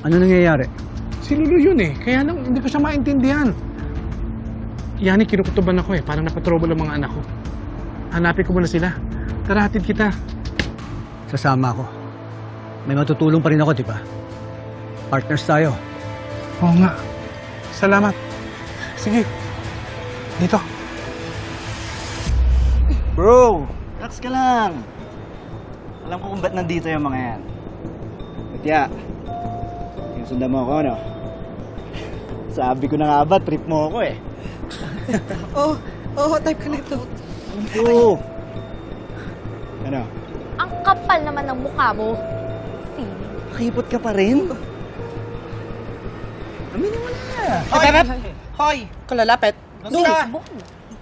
Ano nangyayari? Si Lulu yun eh. Kaya lang, hindi ko siya maintindihan. Yani, kinukutuban ako eh. Parang napatrouble ang mga anak ko. Hanapin ko muna sila. Tara, hatid kita. Sasama ako. May matutulong pa rin ako, di ba? Partners tayo. Oo nga. Salamat. Sige. Dito. Bro, relax ka lang. Alam ko kung ba't nandito yung mga yan. Kaya, yung sundan mo ako, ano? Sabi ko na nga ba, trip mo ako eh. Oh, oh, type ka nito. Oo. Ano? Ang kapal naman ng mukha mo. Feeling. Nakipot ka pa rin? Aminin mo na. Hoy, hoy, kalalapit. Sige, subukan mo.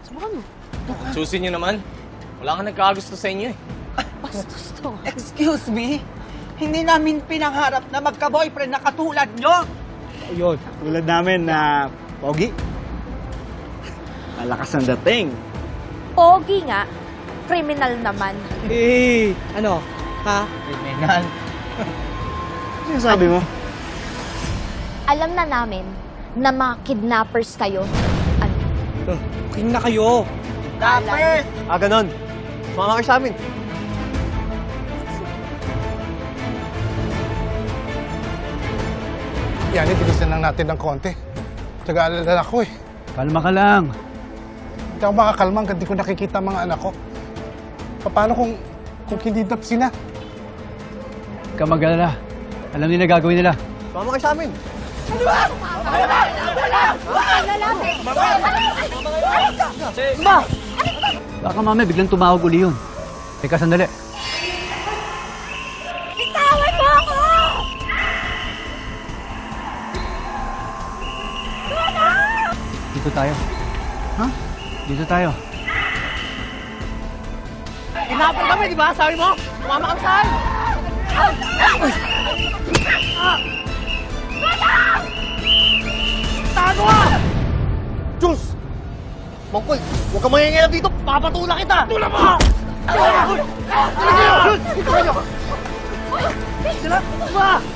Subukan mo. Susin nyo naman. Wala nga nagkakagusto sa inyo eh. Bastos to. Excuse me? Hindi namin pinangarap na magka-boyfriend na katulad nyo. Ayun. Tulad namin na pogi. Malakas ang dating. Pogi nga. Criminal naman. Eh, ano? Ha? Kriminal. Ano sabi mo? Alam na namin na mga kidnappers kayo. Ano? King na kayo. Dappers! Ah, ganon. Sumama sa amin. Yani, bilisan lang natin ng konti. Taga-alala ako eh. Kalma ka lang. Hindi ako makakalma hanggang di ko nakikita ang mga anak ko. Paano kung, kung kinidnap sila? Huwag ka mag-alala. Alam nila gagawin nila. Sumama kayo sa amin. Baka mamaya biglang tumawag uli yun. Teka, sandali. Dito tayo. Ha? Dito tayo. Kinapal kami, di ba? Sabi mo, sumama kami sa akin. Tago ka! Jules! Mangkoy, huwag ka mangyayalam dito. Papatula kita. Tula mo! Sila, ba? Papo,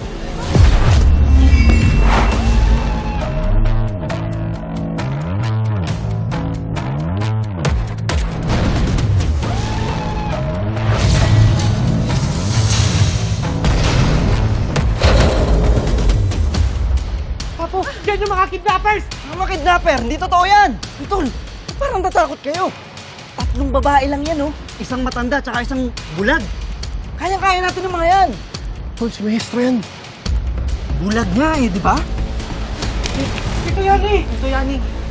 mga kidnappers! Mga kidnapper, hindi totoo yan! Tol, parang natakot kayo. Tatlong babae lang yan, oh. Isang matanda, tsaka isang bulag. Kaya-kaya natin ng mga yan. Tol, si Maestro yan. Bulag nga eh, di ba? Ito yan eh! Ito yan eh!